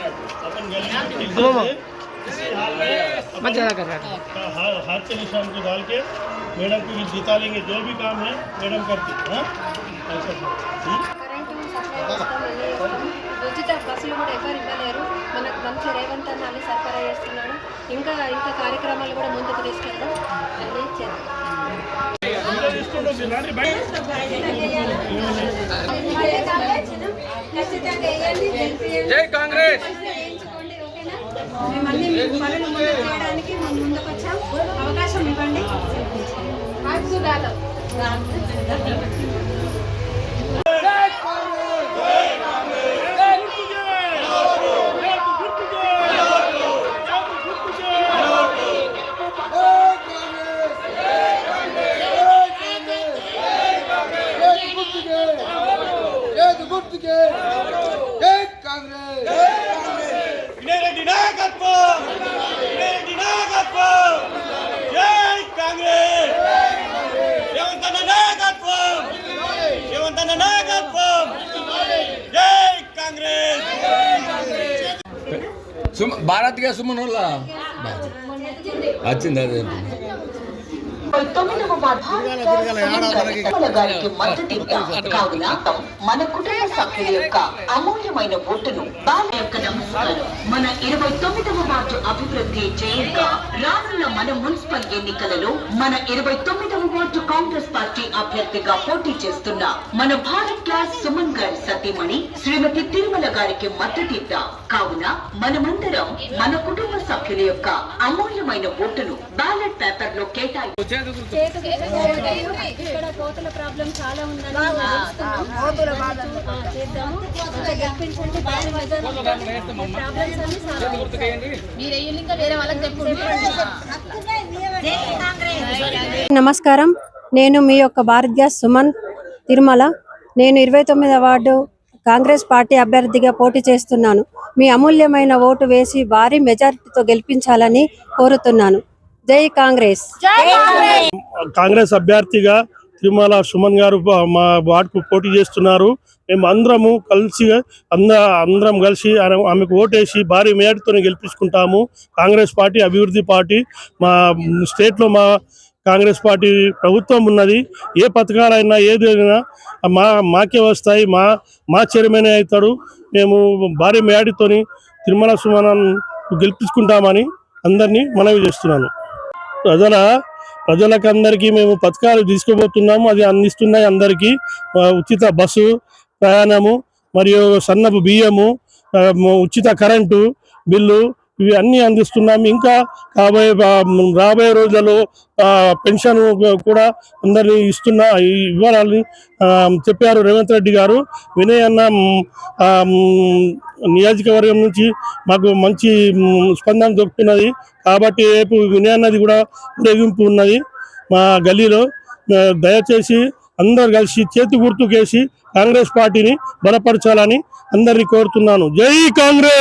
अमम इसी हाल में मत ज़्यादा कर रहा था का हा- हाथ के निशान को डाल के मैडम को जिता लेंगे जो भी काम है मैडम करती हाँ ऐसा था हम्म? కరెంటు సప్లై చేస్తామని ఉచిత బస్సులు కూడా ఎవరు ఇవ్వలేరు మనకు మంచి రేవంత్ అన్న అన్ని సరఫరా చేస్తున్నాడు ఇంకా ఇంకా కార్యక్రమాలు కూడా ముందుకు తీసుకెళ్దాం అన్నీ చేద్దాం జై కాంగ్రెస్. మేము అన్ని మీకు పనులు ముందుకు చేయడానికి మేము ముందుకు వచ్చాం అవకాశం ఇవ్వండి. వినయరెడ్డి నాయకత్వం! వినయరెడ్డి నాయకత్వం! జై కాంగ్రెస్! రేవంతన్న నాయకత్వం! రేవంతన్న నాయకత్వం! జై కాంగ్రెస్! సుమ భారత్గా సుమన్ వల్ల వచ్చింది అదే. తొమ్మిదవ వార్డు గారికి కావున మన కుటుంబ సభ్యుల యొక్క అమూల్యమైన ఓటును. మన ఇరవై తొమ్మిదవ వార్డు అభివృద్ధి చేయగా రానున్న మన మున్సిపల్ ఎన్నికలలో మన ఇరవై తొమ్మిదవ వార్డు కాంగ్రెస్ పార్టీ అభ్యర్థిగా పోటీ చేస్తున్న మన భారత్ గ్యాస్ సుమన్ గారి సతీమణి శ్రీమతి తిరుమల గారికి మద్దతిద్దాం కావున మనమందరం మన కుటుంబ సభ్యుల యొక్క అమూల్యమైన ఓటును బ్యాలెట్ పేపర్లో కేటాయి కోతుల ప్రాబ్లం చాలా నమస్కారం. నేను మీ యొక్క భారత్ గ్యాస్ సుమన్ తిరుమల. నేను ఇరవై తొమ్మిది వార్డు కాంగ్రెస్ పార్టీ అభ్యర్థిగా పోటీ చేస్తున్నాను. మీ అమూల్యమైన ఓటు వేసి భారీ మెజారిటీతో గెలిపించాలని కోరుతున్నాను. జై కాంగ్రెస్. కాంగ్రెస్. అభ్యర్థిగా తిరుమల సుమన్ గారు మా వార్డుకు పోటీ చేస్తున్నారు. మేము అందరము కలిసి అంద అందరం కలిసి ఆమె- ఆమెకు ఓటేసి భారీ మేరతో గెలిపించుకుంటాము. కాంగ్రెస్ పార్టీ అభివృద్ధి పార్టీ మా స్టేట్లో మా కాంగ్రెస్ పార్టీ ప్రభుత్వం ఉన్నది. ఏ పథకాలైనా ఏదైనా మా మాకే వస్తాయి. మా మా చైర్మన్ అవుతాడు. మేము భారీ మేడితోని తిరుమల సుమనాన్ని గెలిపించుకుంటామని అందరినీ మనవి చేస్తున్నాను. ప్రజల ప్రజలకు అందరికీ మేము పథకాలు తీసుకుపోతున్నాము. అది అందిస్తున్నాయి అందరికీ. ఉచిత బస్సు ప్రయాణము మరియు సన్నపు బియ్యము ఉచిత కరెంటు బిల్లు ఇవి అన్నీ అందిస్తున్నాము ఇంకా కాబోయే రాబోయే రోజులలో పెన్షన్ కూడా అందరినీ ఇస్తున్న ఇవ్వాలని చెప్పారు రేవంత్ రెడ్డి గారు. వినయ్ అన్న నియోజకవర్గం నుంచి మాకు మంచి స్పందన దొరుకుతున్నది. కాబట్టి రేపు వినయ్ అన్నది కూడా ఊరేగింపు ఉన్నది మా గల్లీలో. దయచేసి అందరు కలిసి చేతి గుర్తుకేసి కాంగ్రెస్ పార్టీని బలపరచాలని అందరినీ కోరుతున్నాను. జై కాంగ్రెస్!